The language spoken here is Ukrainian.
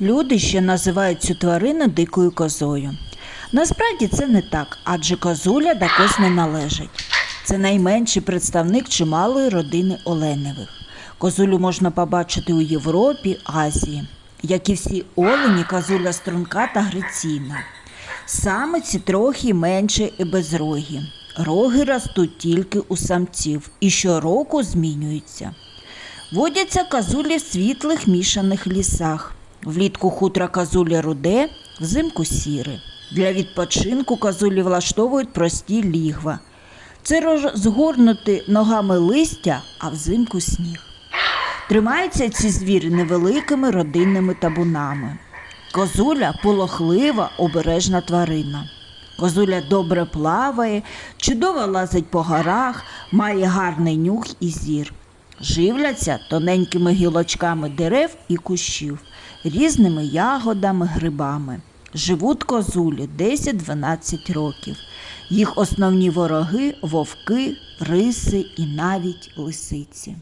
Люди ще називають цю тварину дикою козою. Насправді це не так, адже козуля до коз не належить. Це найменший представник чималої родини оленевих. Козулю можна побачити у Європі, Азії. Як і всі олені, козуля струнка та граційна. Самиці трохи менше і безрогі. Роги ростуть тільки у самців і щороку змінюються. Водяться козулі в світлих мішаних лісах. Влітку хутра козулі руде, взимку сіре. Для відпочинку козулі влаштовують прості лігва. Це розгорнути ногами листя, а взимку сніг. Тримаються ці звірі невеликими родинними табунами. Козуля полохлива, обережна тварина. Козуля добре плаває, чудово лазить по горах, має гарний нюх і зір. Живляться тоненькими гілочками дерев і кущів, різними ягодами, грибами. Живуть козулі 10-12 років. Їх основні вороги вовки, риси і навіть лисиці.